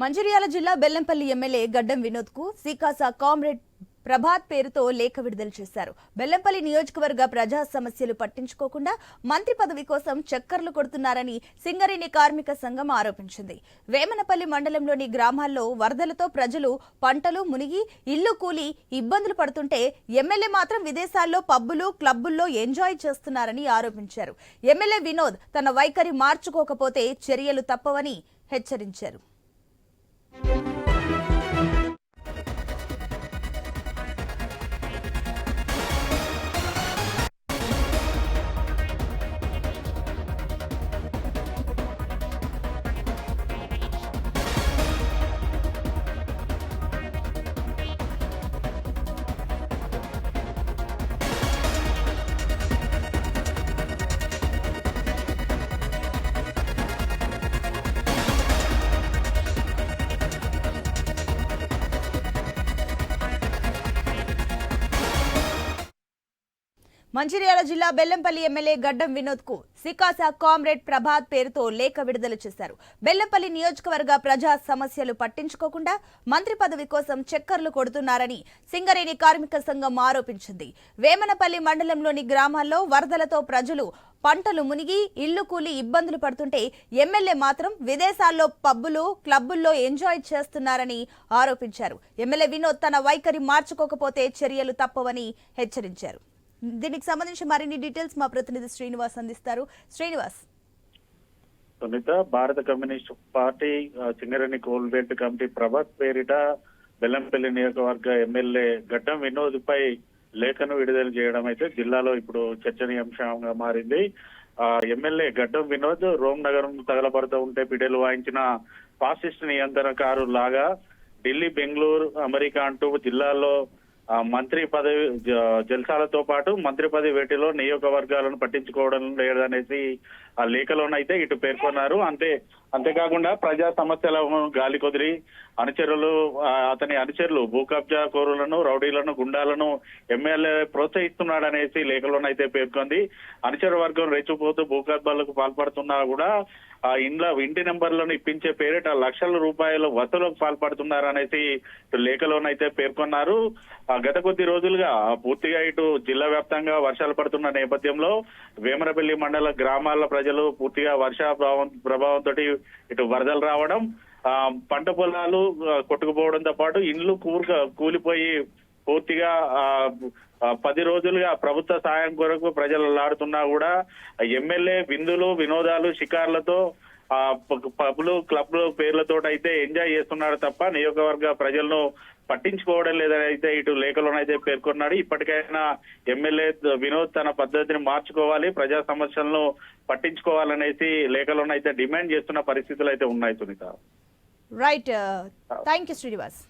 మంచిర్యాల జిల్లా బెల్లంపల్లి ఎమ్మెల్యే గడ్డం వినోద్కు సీకాసా కామ్రేడ్ ప్రభాత్ పేరుతో లేఖ విడుదల చేశారు. బెల్లంపల్లి నియోజకవర్గ ప్రజా సమస్యలు పట్టించుకోకుండా మంత్రి పదవి కోసం చక్కర్లు కొడుతున్నారని సింగరేణి కార్మిక సంఘం ఆరోపించింది. వేమనపల్లి మండలంలోని గ్రామాల్లో వరదలతో ప్రజలు పంటలు మునిగి ఇల్లు కూలి ఇబ్బందులు పడుతుంటే ఎమ్మెల్యే మాత్రం విదేశాల్లో పబ్బులు క్లబ్బుల్లో ఎంజాయ్ చేస్తున్నారని ఆరోపించారు. ఎమ్మెల్యే వినోద్ తన వైఖరి మార్చుకోకపోతే చర్యలు తప్పవని హెచ్చరించారు. మంచిర్యాల జిల్లా బెల్లంపల్లి ఎమ్మెల్యే గడ్డం వినోద్కు సికాస కామ్రేడ్ ప్రభాత్ పేరుతో లేఖ విడుదల చేశారు. బెల్లంపల్లి నియోజకవర్గ ప్రజా సమస్యలు పట్టించుకోకుండా మంత్రి పదవి కోసం చక్కర్లు కొడుతున్నారని సింగరేణి కార్మిక సంఘం ఆరోపించింది. వేమనపల్లి మండలంలోని గ్రామాల్లో వరదలతో ప్రజలు పంటలు మునిగి ఇల్లు కూలి ఇబ్బందులు పడుతుంటే ఎమ్మెల్యే మాత్రం విదేశాల్లో పబ్బులు క్లబ్బుల్లో ఎంజాయ్ చేస్తున్నారని ఆరోపించారు. ఎమ్మెల్యే వినోద్ తన వైఖరి మార్చుకోకపోతే చర్యలు తప్పవని హెచ్చరించారు. దీనికి సంబంధించి మరిన్ని డీటెయిల్స్ మా ప్రతినిధి శ్రీనివాస్ అందిస్తారు. శ్రీనివాస్. సునీత భారత కమ్యూనిస్ట్ పార్టీ ఆ, సింగరేణి కోల్బెల్ట్ కమిటీ ప్రభాత్ పేరిట బెల్లంపల్లి నియోజకవర్గ ఎమ్మెల్యే గడ్డం వినోద్ పై లేఖను విడుదల చేయడం అయితే జిల్లాలో ఇప్పుడు చర్చనీయాంశంగా మారింది. ఆ ఎమ్మెల్యే గడ్డం వినోద్ రోమ్ నగరం తగలబడుతూ ఉంటే పిడేలు వాయించిన ఫాసిస్ట్ నియంత్రణకారు లాగా ఢిల్లీ బెంగళూరు అమెరికా అంటూ జిల్లాలో మంత్రి పదవి జల్సాలతో పాటు మంత్రి పదవి వేటిలో నియోజకవర్గాలను పట్టించుకోవడం లేదనేసి ఆ లేఖలోనైతే ఇటు పేర్కొన్నారు. అంతే అంతేకాకుండా ప్రజా సమస్యల గాలి కొదిరి అనుచరులు అతని అనుచరులు భూ కబ్జా కోరులను రౌడీలను గుండాలను ఎమ్మెల్యే ప్రోత్సహిస్తున్నాడనేసి లేఖలోనైతే పేర్కొంది. అనుచర వర్గం రెచ్చిపోతూ భూ కబ్జాలకు పాల్పడుతున్నా కూడా ఆ ఇండ్ల ఇంటి నెంబర్లను ఇప్పించే పేరిట లక్షల రూపాయల వసూలకు పాల్పడుతున్నారనేసి అనేసి లేఖలోనైతే పేర్కొన్నారు. ఆ గత కొద్ది రోజులుగా పూర్తిగా ఇటు జిల్లా వ్యాప్తంగా వర్షాలు పడుతున్న నేపథ్యంలో వేమరపల్లి మండల గ్రామాల ప్రజలు పూర్తిగా వర్ష ప్రభావం ప్రభావంతో ఇటు వరదలు రావడం ఆ పంట పొలాలు కొట్టుకుపోవడంతో పాటు ఇండ్లు కూర్క కూలిపోయి పూర్తిగా ఆ పది రోజులుగా ప్రభుత్వ సాయం కొరకు ప్రజలు లాడుతున్నా కూడా ఎమ్మెల్యే విందులు వినోదాలు షికార్లతో పబ్లు క్లబ్లు పేర్లతో అయితే ఎంజాయ్ చేస్తున్నారు తప్ప నియోజకవర్గ ప్రజలను పట్టించుకోవడం లేదని అయితే ఇటు లేఖలోనైతే పేర్కొన్నాడు. ఇప్పటికైనా ఎమ్మెల్యే వినోద్ తన పద్ధతిని మార్చుకోవాలి ప్రజా సమస్యలను పట్టించుకోవాలనేసి లేఖలోనైతే డిమాండ్ చేస్తున్న పరిస్థితులు అయితే ఉన్నాయి Sunitha. Right thank you Srinivas